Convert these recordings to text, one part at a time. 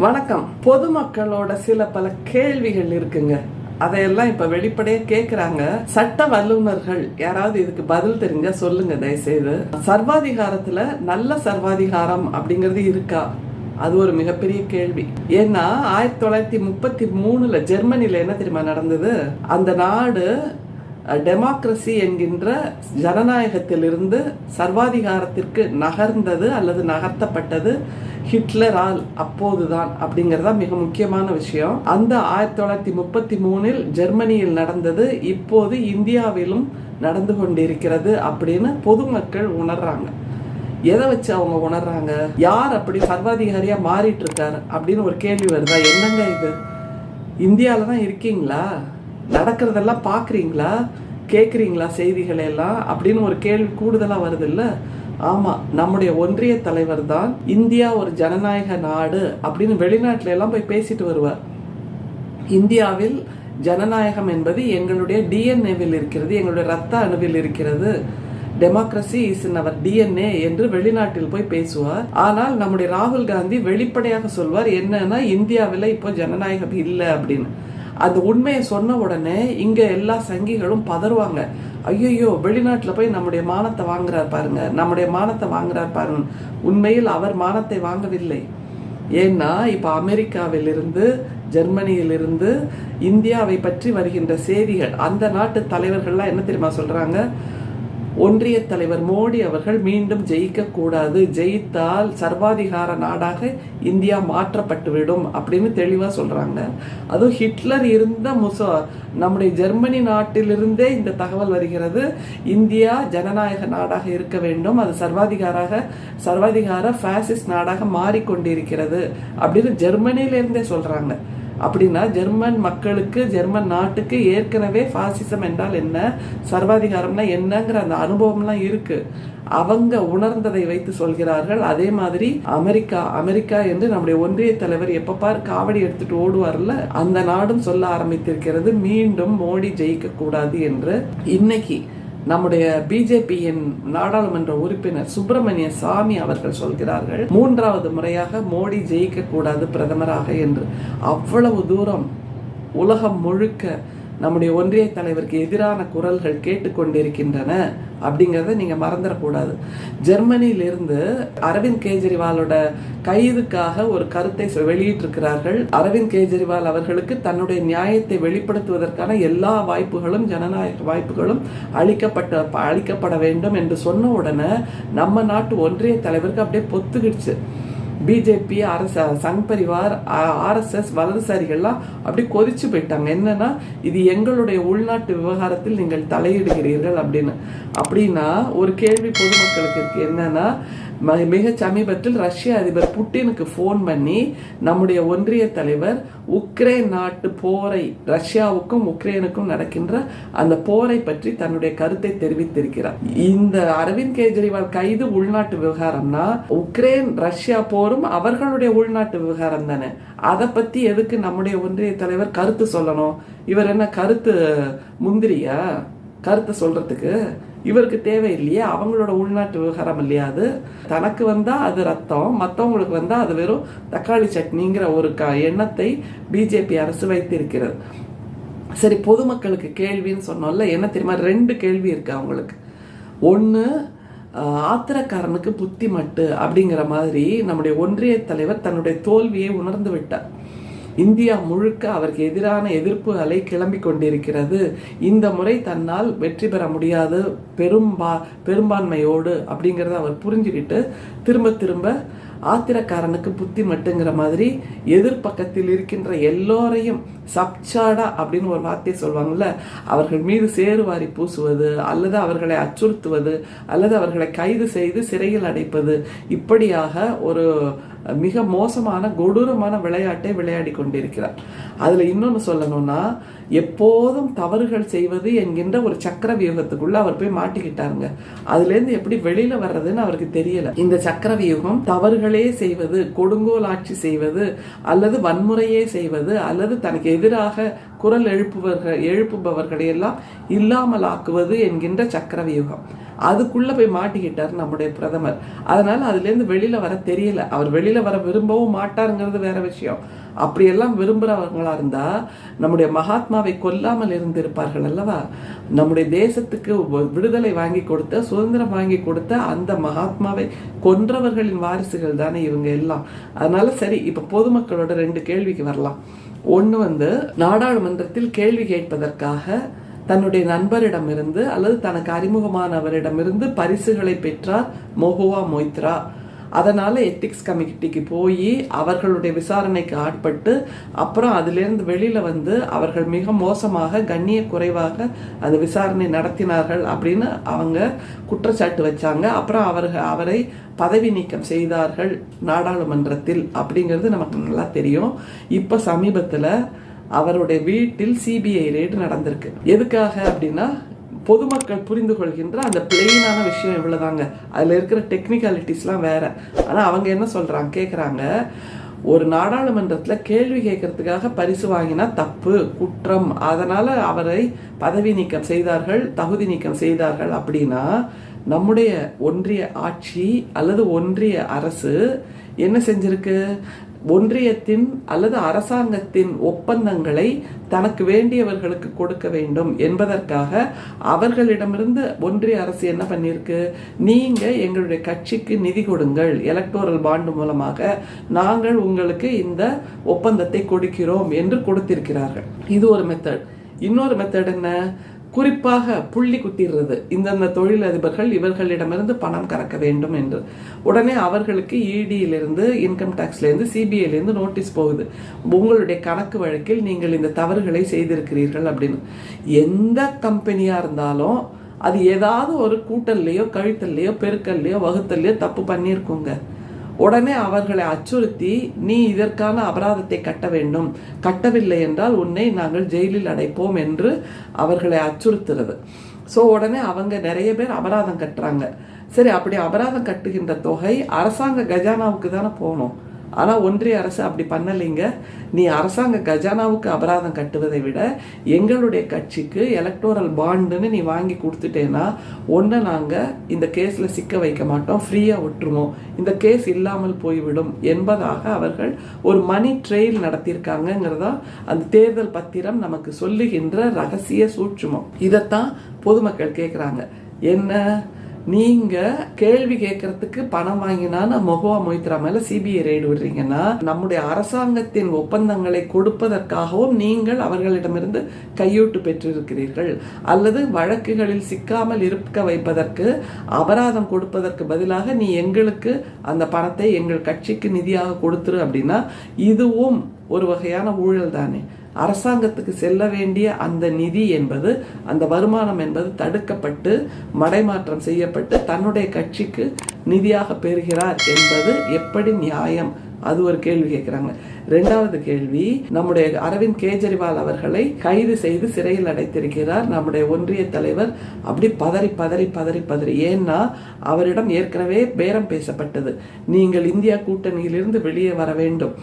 வணக்கம். பொதுமக்களோட சில பல கேள்விகள் இருக்குங்க. அதையெல்லாம் இப்ப வெளிப்படையா கேக்குறாங்க. சட்ட வல்லுநர்கள் யாராவது இதுக்கு பதில் தெரிஞ்சா சொல்லுங்க தயவுசெய்து. சர்வாதிகாரத்துல நல்ல சர்வாதிகாரம் அப்படிங்கிறது இருக்கா? அது ஒரு மிகப்பெரிய கேள்வி. ஏன்னா ஆயிரத்தி தொள்ளாயிரத்தி முப்பத்தி மூணுல ஜெர்மனில என்ன தெரியுமா நடந்தது? அந்த நாடு டெமோக்ரஸி என்கின்ற ஜனநாயகத்திலிருந்து சர்வாதிகாரத்திற்கு நகர்ந்தது அல்லது நகர்த்தப்பட்டது ஹிட்லரால் அப்போதுதான் அப்படிங்கறதா மிக முக்கியமான விஷயம். அந்த ஆயிரத்தி தொள்ளாயிரத்தி முப்பத்தி மூணில் ஜெர்மனியில் நடந்தது இப்போது இந்தியாவிலும் நடந்து கொண்டிருக்கிறது அப்படின்னு பொதுமக்கள் உணர்றாங்க. எதை வச்சு அவங்க உணர்றாங்க? யார் அப்படி சர்வாதிகாரியா மாறிட்டு இருக்காரு அப்படின்னு ஒரு கேள்வி வருதா? என்னங்க இது? இந்தியாவில தான் இருக்கீங்களா? நடக்கிறதெல்லாம் பார்க்குறீங்களா? கேட்குறீங்களா செய்திகளை எல்லாம் அப்படின்னு ஒரு கேள்வி கூடுதலாக வருது இல்லை ஆமாம் நம்முடைய ஒன்றிய தலைவர் தான் இந்தியா ஒரு ஜனநாயக நாடு அப்படின்னு வெளிநாட்டில எல்லாம் போய் பேசிட்டு வருவார். இந்தியாவில் ஜனநாயகம் என்பது எங்களுடைய டிஎன்ஏவில் இருக்கிறது எங்களுடைய ரத்த அணுவில் இருக்கிறது. Democracy is in our DNA என்று வெளிநாட்டில் போய் பேசுவார். ஆனால் நம்முடைய ராகுல் காந்தி வெளிப்படையாக சொல்வார் என்னன்னா இந்தியாவில் இப்போ ஜனநாயகம் இல்லை அப்படின்னு. அந்த உண்மையை சொன்ன உடனே இங்கே எல்லா சங்கிகளும் பதறுவாங்க. ஐயோ வெளிநாட்டில் போய் நம்முடைய மானத்தை வாங்குறார் பாருங்க. நம்முடைய மானத்தை வாங்குறார் பாருங்க. உண்மையில் அவர் மானத்தை வாங்கவில்லை. ஏன்னா இப்போ அமெரிக்காவிலிருந்து ஜெர்மனியிலிருந்து இந்தியாவை பற்றி வருகின்ற செய்திகள் அந்த நாட்டு தலைவர்கள்லாம் என்ன தெரியுமா சொல்கிறாங்க ஒன்றிய தலைவர் மோடி அவர்கள் மீண்டும் ஜெயிக்கக்கூடாது ஜெயித்தால் சர்வாதிகார நாடாக இந்தியா மாற்றப்பட்டுவிடும் அப்படின்னு தெளிவாக சொல்கிறாங்க அதுவும் ஹிட்லர் இருந்த முசோ நம்முடைய ஜெர்மனி நாட்டிலிருந்தே இந்த தகவல் வருகிறது. இந்தியா ஜனநாயக நாடாக இருக்க வேண்டும். அது சர்வாதிகாராக சர்வாதிகார ஃபேசிஸ்ட் நாடாக மாறிக்கொண்டிருக்கிறது அப்படின்னு ஜெர்மனியிலிருந்தே சொல்கிறாங்க அப்படின்னா ஜெர்மன் மக்களுக்கு ஜெர்மன் நாட்டுக்கு ஏற்கனவே ஃபாசிசம் என்றால் என்ன சர்வாதிகாரம்னா என்னங்கிற அந்த அனுபவம்லாம் இருக்கு. அவங்க உணர்ந்ததை வைத்து சொல்கிறார்கள். அதே மாதிரி அமெரிக்கா அமெரிக்கா என்று நம்முடைய ஒன்றிய தலைவர் எப்பப்பார் காவடி எடுத்துட்டு ஓடுவார்ல அந்த நாடும் சொல்ல ஆரம்பித்திருக்கிறது மீண்டும் மோடி ஜெயிக்க கூடாது என்று. இன்னைக்கு நம்முடைய பிஜேபியின் நாடாளுமன்ற உறுப்பினர் சுப்பிரமணிய சாமி அவர்கள் சொல்கிறார்கள் மூன்றாவது முறையாக மோடி ஜெயிக்க கூடாது பிரதமராக என்று. அவ்வளவு தூரம் உலகம் முழுக்க நம்முடைய ஒன்றிய தலைவருக்கு எதிரான குரல்கள் கேட்டுக்கொண்டிருக்கின்றன அப்படிங்கிறத நீங்க மறந்துடக்கூடாது ஜெர்மனியிலிருந்து அரவிந்த் கெஜ்ரிவாலோட கைதுக்காக ஒரு கருத்தை வெளியிட்டிருக்கிறார்கள். அரவிந்த் கெஜ்ரிவால் அவர்களுக்கு தன்னுடைய நியாயத்தை வெளிப்படுத்துவதற்கான எல்லா வாய்ப்புகளும் ஜனநாயக வாய்ப்புகளும் அளிக்கப்பட்ட அளிக்கப்பட வேண்டும் என்று சொன்ன உடனே நம்ம நாட்டு ஒன்றிய தலைவருக்கு அப்படியே பொத்துக்கிடுச்சு. பிஜேபி அரச சங் பரிவார் ஆர்எஸ்எஸ் வலதுசாரிகள்லாம் அப்படி கொதிச்சு போயிட்டாங்க. என்னன்னா இது எங்களுடைய உள்நாட்டு விவகாரத்தில் நீங்கள் தலையிடுகிறீர்கள் அப்படின்னு. அப்படின்னா ஒரு கேள்வி பொதுமக்களுக்கு இருக்கு. என்னன்னா மிக சமீபத்தில் ரஷ்ய அதிபர் புட்டினுக்கு ஃபோன் பண்ணி நம்முடைய ஒன்றிய தலைவர் உக்ரைன் நாட்டு போரை ரஷ்யாவுக்கும் உக்ரைனுக்கும் நடக்கின்ற அந்த போரை பற்றி தன்னுடைய கருத்தை தெரிவித்திருக்கிறார். இந்த அரவிந்த் கெஜ்ரிவால் கைது உள்நாட்டு விவகாரம்னா உக்ரைன் ரஷ்யா போரும் அவர்களுடைய உள்நாட்டு விவகாரம் தானே? அதை பத்தி எதுக்கு நம்முடைய ஒன்றிய தலைவர் கருத்து சொல்லணும்? இவர் என்ன கருத்து முந்திரியா? கருத்தை சொல்றதுக்கு? இவருக்கு தேவையில்லையே அவங்களோட உள்நாட்டு விவகாரம் இல்லையா அது? தனக்கு வந்தால் அது ரத்தம் மற்றவங்களுக்கு வந்தால் அது வெறும் தக்காளி சட்னிங்கிற ஒரு க எண்ணத்தை பிஜேபி அரசு வைத்திருக்கிறது. சரி பொதுமக்களுக்கு கேள்வின்னு சொன்னோம்ல என்ன தெரியுமா? ரெண்டு கேள்வி இருக்கு அவங்களுக்கு. ஒன்று ஆத்திரக்காரனுக்கு புத்தி மட்டு அப்படிங்கிற மாதிரி நம்முடைய ஒன்றிய தலைவர் தன்னுடைய தோல்வியை உணர்ந்து விட்டார். இந்தியா முழுக்க அவருக்கு எதிரான எதிர்ப்பு அலை கிளம்பி கொண்டிருக்கிறது. இந்த முறை தன்னால் வெற்றி பெற முடியாது. பெரும்பா பெரும்பான்மையோடு அப்படிங்கிறத அவர் புரிஞ்சுக்கிட்டு திரும்ப திரும்ப ஆத்திரக்காரனுக்கு புத்தி மட்டுங்கிற மாதிரி எதிர்பக்கத்தில் இருக்கின்ற எல்லோரையும் சப்சாடா அப்படின்னு ஒரு வார்த்தையை சொல்லுவாங்கல்ல அவர்கள் மீது சேருவாரி பூசுவது அல்லது அவர்களை அச்சுறுத்துவது அல்லது அவர்களை கைது செய்து சிறையில் அடைப்பது இப்படியாக ஒரு மிக மோசமான கொடூரமான விளையாட்டை விளையாடி கொண்டிருக்கிறார். அதுல இன்னொன்னு சொல்லணும்னா எப்போதும் தவறுகள் செய்வது என்கின்ற ஒரு சக்கர வியூகத்துக்குள்ள அவர் போய் மாட்டிக்கிட்டாருங்க. அதுல இருந்து எப்படி வெளியில வர்றதுன்னு அவருக்கு தெரியல. இந்த சக்கர வியூகம் தவறுகளே செய்வது கொடுங்கோல் ஆட்சி செய்வது அல்லது வன்முறையே செய்வது அல்லது தனக்கு எதிராக குரல் எழுப்புவர்கள் எழுப்புபவர்களை எல்லாம் இல்லாமல் ஆக்குவது என்கின்ற சக்கர வியூகம் அதுக்குள்ள போய் மாட்டிக்கிட்டார் நம்முடைய பிரதமர். அதனால அதுல இருந்து வெளியில வர தெரியல. அவர் வெளியில வர விரும்பவும் மாட்டாருங்கிறது வேற விஷயம். அப்படியெல்லாம் விரும்புகிறவங்களாக இருந்தால் நம்முடைய மகாத்மாவை கொல்லாமல் இருந்திருப்பார்கள் அல்லவா? நம்முடைய தேசத்துக்கு விடுதலை வாங்கி கொடுத்த சுதந்திரம் வாங்கி கொடுத்த அந்த மகாத்மாவை கொன்றவர்களின் வாரிசுகள் தானே இவங்க எல்லாம். அதனால சரி இப்போ பொதுமக்களோட ரெண்டு கேள்விக்கு வரலாம். ஒன்று வந்து நாடாளுமன்றத்தில் கேள்வி கேட்பதற்காக தன்னுடைய நண்பரிடமிருந்து அல்லது தனக்கு அறிமுகமானவரிடமிருந்து பரிசுகளை பெற்றார் மொஹுவா மொய்த்ரா. அதனால் எத்திக்ஸ் கமிட்டிக்கு போய் அவர்களுடைய விசாரணைக்கு ஆட்பட்டு அப்புறம் அதிலிருந்து வெளியில் வந்து அவர்கள் மிக மோசமாக கண்ணிய குறைவாக அந்த விசாரணை நடத்தினார்கள் அப்படின்னு அவங்க குற்றச்சாட்டு வச்சாங்க. அப்புறம் அவர்கள் அவரை பதவி நீக்கம் செய்தார்கள் நாடாளுமன்றத்தில் அப்படிங்கிறது நமக்கு நல்லா தெரியும். இப்போ சமீபத்தில் அவருடைய வீட்டில் சிபிஐ ரெய்டு நடந்திருக்கு. எதுக்காக அப்படின்னா பொதுமக்கள் புரிந்து கொள்கின்ற அந்த பிளெயினான விஷயம் இவ்வளோதாங்க அதில் இருக்கிற டெக்னிக்காலிட்டிஸ்லாம் வேற. ஆனால் அவங்க என்ன சொல்கிறாங்க கேட்குறாங்க ஒரு நாடாளுமன்றத்தில் கேள்வி கேட்கறதுக்காக பரிசு வாங்கினா தப்பு குற்றம். அதனால் அவரை பதவி நீக்கம் செய்தார்கள் தகுதி நீக்கம் செய்தார்கள் அப்படின்னா நம்முடைய ஒன்றிய ஆட்சி அல்லது ஒன்றிய அரசு என்ன செஞ்சிருக்கு? ஒன்றியத்தின் அல்லது அரசாங்கத்தின் ஒப்பந்தங்களை தனக்கு வேண்டியவர்களுக்கு கொடுக்க வேண்டும் என்பதற்காக அவர்களிடமிருந்து ஒன்றிய அரசு என்ன பண்ணியிருக்கு? நீங்க எங்களுடைய கட்சிக்கு நிதி கொடுங்கள். எலக்டோரல் பாண்டு மூலமாக நாங்கள் உங்களுக்கு இந்த ஒப்பந்தத்தை கொடுக்கிறோம் என்று கொடுத்திருக்கிறார்கள். இது ஒரு மெத்தட் இன்னொரு மெத்தட் என்ன? குறிப்பாக புள்ளி குத்திடுறது. இந்தந்த தொழிலதிபர்கள் இவர்களிடமிருந்து பணம் கறக்க வேண்டும் என்று. உடனே அவர்களுக்கு இடியிலிருந்து இன்கம் டேக்ஸ்லேருந்து சிபிஐலேருந்து நோட்டீஸ் போகுது. உங்களுடைய கணக்கு வழக்கில் நீங்கள் இந்த தவறுகளை செய்திருக்கிறீர்கள் அப்படின்னு. எந்த கம்பெனியாக இருந்தாலும் அது ஏதாவது ஒரு கூட்டல்லையோ கழித்தல்லையோ பெருக்கல்லையோ வகுத்தல்லையோ தப்பு பண்ணியிருக்குங்க. உடனே அவர்களை அச்சுறுத்தி நீ இதற்கான அபராதத்தை கட்ட வேண்டும். கட்டவில்லை என்றால் உன்னை நாங்கள் ஜெயிலில் அடைப்போம் என்று அவர்களை அச்சுறுத்துறது. ஸோ உடனே அவங்க நிறைய பேர் அபராதம் கட்டுறாங்க. சரி அப்படி அபராதம் கட்டுகின்ற தொகை அரசாங்க கஜானாவுக்கு தானே போகணும். ஆனால் ஒன்றிய அரசு அப்படி பண்ணலைங்க. நீ அரசாங்க கஜானாவுக்கு அபராதம் கட்டுவதை விட எங்களுடைய கட்சிக்கு எலக்டோரல் பாண்டுன்னு நீ வாங்கி கொடுத்துட்டேன்னா ஒன்றை நாங்கள் இந்த கேஸில் சிக்க வைக்க மாட்டோம் ஃப்ரீயாக விட்டுருவோம். இந்த கேஸ் இல்லாமல் போய்விடும் என்பதாக அவர்கள் ஒரு மணி ட்ரெயில் நடத்தியிருக்காங்கங்கிறதா அந்த தேர்தல் பத்திரம் நமக்கு சொல்லுகின்ற ரகசிய சூட்சுமம். இதைத்தான் பொதுமக்கள் கேட்குறாங்க என்ன? நீங்க கேள்வி கேட்கறதுக்கு பணம் வாங்கினா மொஹுவா மொய்த்ரா மேல சிபிஐ ரெய்டு விடுறீங்கன்னா நம்முடைய அரசாங்கத்தின் ஒப்பந்தங்களை கொடுப்பதற்காகவும் நீங்கள் அவர்களிடமிருந்து கையூட்டு பெற்றிருக்கிறீர்கள். அல்லது வழக்குகளில் சிக்காமல் இருக்க வைப்பதற்கு அபராதம் கொடுப்பதற்கு பதிலாக நீ எங்களுக்கு அந்த பணத்தை எங்கள் கட்சிக்கு நிதியாக கொடுத்துரு அப்படின்னா இதுவும் ஒரு வகையான ஊழல் தானே. அரசாங்கத்துக்கு செல்ல வேண்டிய அந்த நிதி என்பது அந்த வருமானம் என்பது தடுக்கப்பட்டு மடைமாற்றம் செய்யப்பட்டு தன்னுடைய கட்சிக்கு நிதியாக பெறுகிறார் என்பது எப்படி நியாயம்? அது ஒரு கேள்வி கேட்குறாங்க. ரெண்டாவது கேள்வி நம்முடைய அரவிந்த் கெஜ்ரிவால் அவர்களை கைது செய்து சிறையில் அடைத்திருக்கிறார் நம்முடைய ஒன்றிய தலைவர். அப்படி பதறி பதறி பதறி பதறி. ஏன்னா அவரிடம் ஏற்கனவே பேரம் பேசப்பட்டது. நீங்கள் இந்தியா கூட்டணியிலிருந்து வெளியே வர வேண்டும்.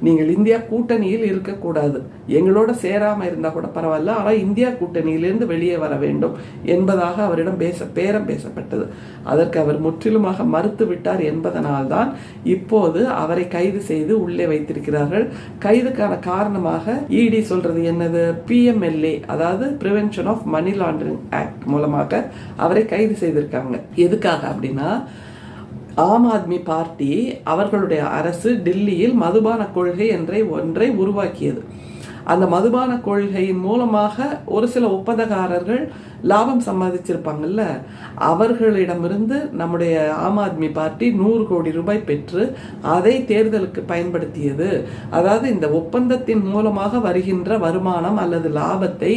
நீங்கள் இந்தியா கூட்டணியில் இருக்கக்கூடாது. எங்களோட சேராமல் இருந்தால் கூட பரவாயில்ல ஆனால் இந்தியா கூட்டணியிலிருந்து வெளியே வர வேண்டும் என்பதாக அவரிடம் பேச பேரம் பேசப்பட்டது. அதற்கு அவர் முற்றிலுமாக மறுத்து விட்டார் என்பதனால்தான் இப்போது அவரை கைது செய்து உள்ளே வைத்திருக்கிறார்கள். கைதுக்கான காரணமாக இடி சொல்றது என்னது? பிஎம்எல்ஏ அதாவது prevention of money laundering act மூலமாக அவரை கைது செய்திருக்காங்க. எதுக்காக அப்படின்னா ஆம் ஆத்மி பார்ட்டி அவர்களுடைய அரசு டெல்லியில் மதுபான கொள்கை என்ற ஒன்றை உருவாக்கியது. அந்த மதுபான கொள்கையின் மூலமாக ஒரு சில ஒப்பந்தக்காரர்கள் லாபம் சம்பாதிச்சிருப்பாங்கல்ல? அவர்களிடமிருந்து நம்முடைய ஆம் ஆத்மி பார்ட்டி நூறு கோடி ரூபாய் பெற்று அதை தேர்தலுக்கு பயன்படுத்தியது. அதாவது இந்த ஒப்பந்தத்தின் மூலமாக வருகின்ற வருமானம் அல்லது லாபத்தை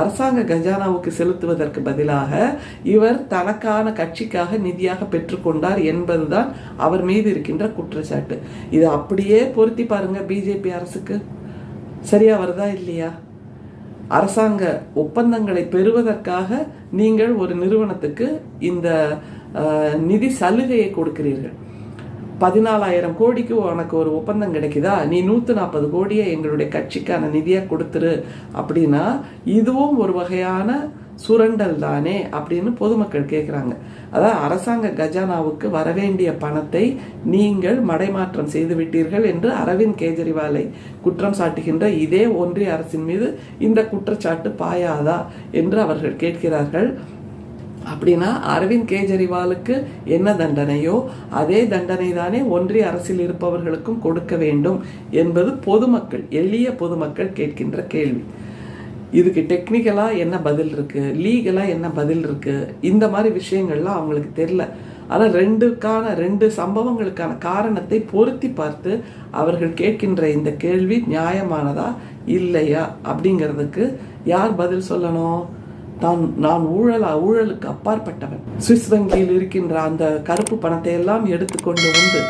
அரசாங்க கஜானாவுக்கு செலுத்துவதற்கு பதிலாக இவர் தனக்கான கட்சிக்காக நிதியாக பெற்றுக்கொண்டார் என்பதுதான் அவர் மீது இருக்கின்ற குற்றச்சாட்டு. இது அப்படியே பொருத்தி பாருங்க பிஜேபி அரசுக்கு. சரியா வருதா இல்லையா? அரசாங்க ஒப்பந்தங்களை பெறுவதற்காக நீங்கள் ஒரு நிறுவனத்துக்கு இந்த நிதி சலுகையை கொடுக்கிறீர்கள். பதினாலாயிரம் கோடிக்கு உனக்கு ஒரு ஒப்பந்தம் கிடைக்குதா? நீ நூற்றி நாற்பது கோடியை எங்களுடைய கட்சிக்கான நிதியாக கொடுத்துரு. அப்படின்னா இதுவும் ஒரு வகையான சுரண்டல் தானே அப்படின்னு பொதுமக்கள் கேட்குறாங்க அதாவது அரசாங்க கஜானாவுக்கு வரவேண்டிய பணத்தை நீங்கள் மடைமாற்றம் செய்து விட்டீர்கள் என்று அரவிந்த் கெஜ்ரிவாலை குற்றம் சாட்டுகின்ற இதே ஒன்றிய அரசின் மீது இந்த குற்றச்சாட்டு பாயாதா என்று அவர்கள் கேட்கிறார்கள். அப்படின்னா அரவிந்த் கெஜ்ரிவாலுக்கு என்ன தண்டனையோ அதே தண்டனை தானே ஒன்றிய அரசில் இருப்பவர்களுக்கும் கொடுக்க வேண்டும் என்பது பொதுமக்கள் எளிய பொதுமக்கள் கேட்கின்ற கேள்வி. இதுக்கு டெக்னிக்கலாக என்ன பதில் இருக்குது லீகலாக என்ன பதில் இருக்குது இந்த மாதிரி விஷயங்கள்லாம் அவங்களுக்கு தெரில ஆனால் ரெண்டுக்கான ரெண்டு சம்பவங்களுக்கான காரணத்தை பொருத்தி பார்த்து அவர்கள் கேட்கின்ற இந்த கேள்வி நியாயமானதா இல்லையா அப்படிங்கிறதுக்கு யார் பதில் சொல்லணும்? தான் நான் ஊழலா ஊழலுக்கு அப்பாற்பட்டவன். சுவிஸ் வங்கியில் இருக்கின்ற அந்த கருப்பு பணத்தை எல்லாம் எடுத்துக்கொண்டு வந்து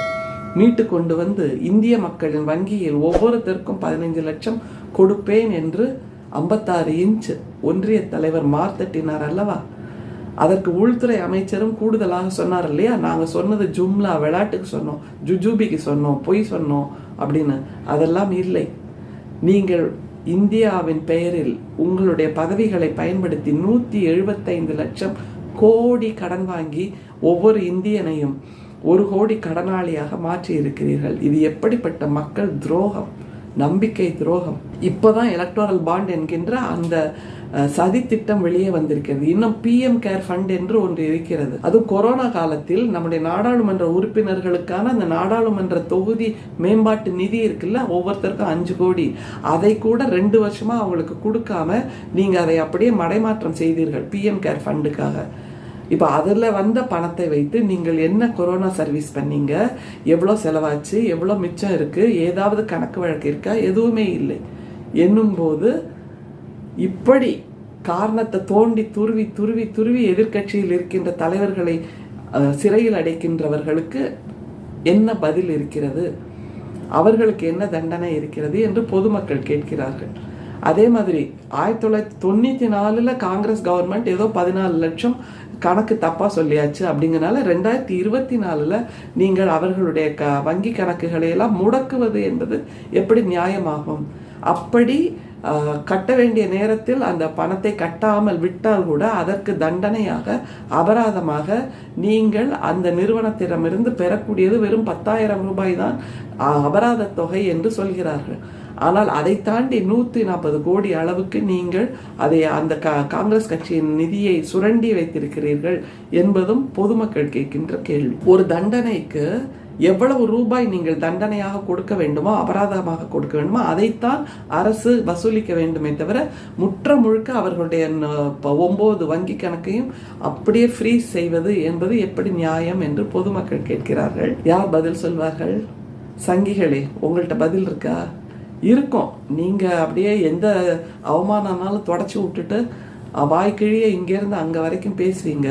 மீட்டு கொண்டு வந்து இந்திய மக்களின் வங்கியில் ஒவ்வொருத்தருக்கும் பதினைஞ்சு லட்சம் கொடுப்பேன் என்று ஐம்பத்தாறு இன்ச் ஒன்றிய தலைவர் மார்த்தட்டினார் அல்லவா? அதற்கு உள்துறை அமைச்சரும் கூடுதலாக சொன்னார் இல்லையா? நாங்கள் சொன்னது ஜும்லா விளையாட்டுக்கு சொன்னோம் ஜுஜூபிக்கு சொன்னோம் பொய் சொன்னோம் அப்படின்னு. அதெல்லாம் இல்லை. நீங்கள் இந்தியாவின் பெயரில் உங்களுடைய பதவிகளை பயன்படுத்தி நூற்றி எழுபத்தைந்து லட்சம் கோடி கடன் வாங்கி ஒவ்வொரு இந்தியனையும் ஒரு கோடி கடனாளியாக மாற்றி இருக்கிறீர்கள் இது எப்படிப்பட்ட மக்கள் துரோகம்? நம்பிக்கை துரோகம். இப்போதான் எலக்டோரல் பாண்ட் என்கின்ற அந்த சதி திட்டம் வெளியே வந்திருக்கிறது. இன்னும் பிஎம் கேர் ஃபண்ட் என்று ஒன்று இருக்கிறது. அது கொரோனா காலத்தில் நம்முடைய நாடாளுமன்ற உறுப்பினர்களுக்கான அந்த நாடாளுமன்ற தொகுதி மேம்பாட்டு நிதி இருக்குல்ல ஒவ்வொருத்தருக்கும் அஞ்சு கோடி. அதை கூட ரெண்டு வருஷமா அவங்களுக்கு கொடுக்காம நீங்க அதை அப்படியே மடைமாற்றம் செய்தீர்கள் பிஎம் கேர் ஃபண்டுக்காக இப்போ அதில் வந்த பணத்தை வைத்து நீங்கள் என்ன கொரோனா சர்வீஸ் பண்ணீங்க? எவ்வளோ செலவாச்சு? எவ்வளோ மிச்சம் இருக்குது ஏதாவது கணக்கு வழக்கு இருக்கா? எதுவுமே இல்லை. என்னும்போது இப்படி காரணத்தை தோண்டி துருவி துருவி துருவி எதிர்கட்சியில் இருக்கின்ற தலைவர்களை சிறையில் அடைக்கின்றவர்களுக்கு என்ன பதில் இருக்கிறது? அவர்களுக்கு என்ன தண்டனை இருக்கிறது? என்று பொதுமக்கள் கேட்கிறார்கள். அதே மாதிரி ஆயிரத்தி தொள்ளாயிரத்தி தொண்ணூற்றி நாலில் காங்கிரஸ் கவர்மெண்ட் ஏதோ பதினாலு லட்சம் கணக்கு தப்பாக சொல்லியாச்சு அப்படிங்கிறனால ரெண்டாயிரத்தி இருபத்தி நாலில் நீங்கள் அவர்களுடைய க வங்கி கணக்குகளை எல்லாம் முடக்குவது என்பது எப்படி நியாயமாகும்? அப்படி கட்ட வேண்டிய நேரத்தில் அந்த பணத்தை கட்டாமல் விட்டால் கூட அதற்கு தண்டனையாக அபராதமாக நீங்கள் அந்த நிறுவனத்திடமிருந்து பெறக்கூடியது வெறும் பத்தாயிரம் ரூபாய் தான் அபராத தொகை என்று சொல்கிறார்கள். ஆனால் அதை தாண்டி நூற்றி நாற்பது கோடி அளவுக்கு நீங்கள் அதை அந்த காங்கிரஸ் கட்சியின் நிதியை சுரண்டி வைத்திருக்கிறீர்கள் என்பதும் பொதுமக்கள் கேட்கின்ற கேள்வி. ஒரு தண்டனைக்கு எவ்வளவு ரூபாய் நீங்கள் தண்டனையாக கொடுக்க வேண்டுமோ அபராதமாக கொடுக்க வேண்டுமோ அதைத்தான் அரசு வசூலிக்க வேண்டுமே தவிர முற்ற முழுக்க அவர்களுடைய ஒன்பது வங்கி கணக்கையும் அப்படியே ஃப்ரீஸ் செய்வது என்பது எப்படி நியாயம் என்று பொதுமக்கள் கேட்கிறார்கள். யார் பதில் சொல்வார்கள்? சங்கிகளே உங்கள்கிட்ட பதில் இருக்கா? இருக்கும். நீங்கள் அப்படியே எந்த அவமானம்னாலும் தொடச்சி விட்டுட்டு வாய்க்கிழியே இங்கேருந்து அங்கே வரைக்கும் பேசுவீங்க.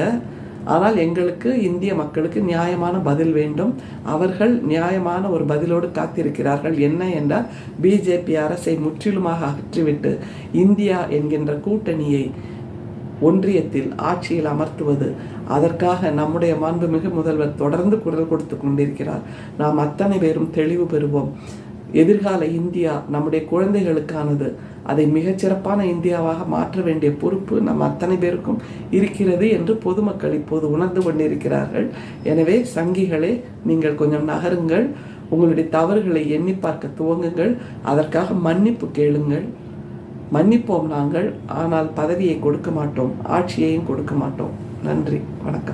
ஆனால் எங்களுக்கு இந்திய மக்களுக்கு நியாயமான பதில் வேண்டும். அவர்கள் நியாயமான ஒரு பதிலோடு காத்திருக்கிறார்கள். என்ன என்றால் பிஜேபி அரசை முற்றிலுமாக அகற்றிவிட்டு இந்தியா என்கின்ற கூட்டணியை ஒன்றியத்தில் ஆட்சியில் அமர்த்துவது அதற்காக நம்முடைய மாண்புமிகு முதல்வர் தொடர்ந்து குரல் கொடுத்து கொண்டிருக்கிறார். நாம் அத்தனை பேரும் தெளிவு பெறுவோம். எதிர்கால இந்தியா நம்முடைய குழந்தைகளுக்கானது. அதை மிகச்சிறப்பான இந்தியாவாக மாற்ற வேண்டிய பொறுப்பு நம் அத்தனை பேருக்கும் இருக்கிறது என்று பொதுமக்கள் இப்போது உணர்ந்து கொண்டிருக்கிறார்கள். எனவே சங்கிகளே நீங்கள் கொஞ்சம் நகருங்கள். உங்களுடைய தவறுகளை எண்ணி பார்க்க துவங்குங்கள். அதற்காக மன்னிப்பு கேளுங்கள். மன்னிப்போம் நாங்கள். ஆனால் பதவியை கொடுக்க மாட்டோம். ஆட்சியையும் கொடுக்க மாட்டோம். நன்றி. வணக்கம்.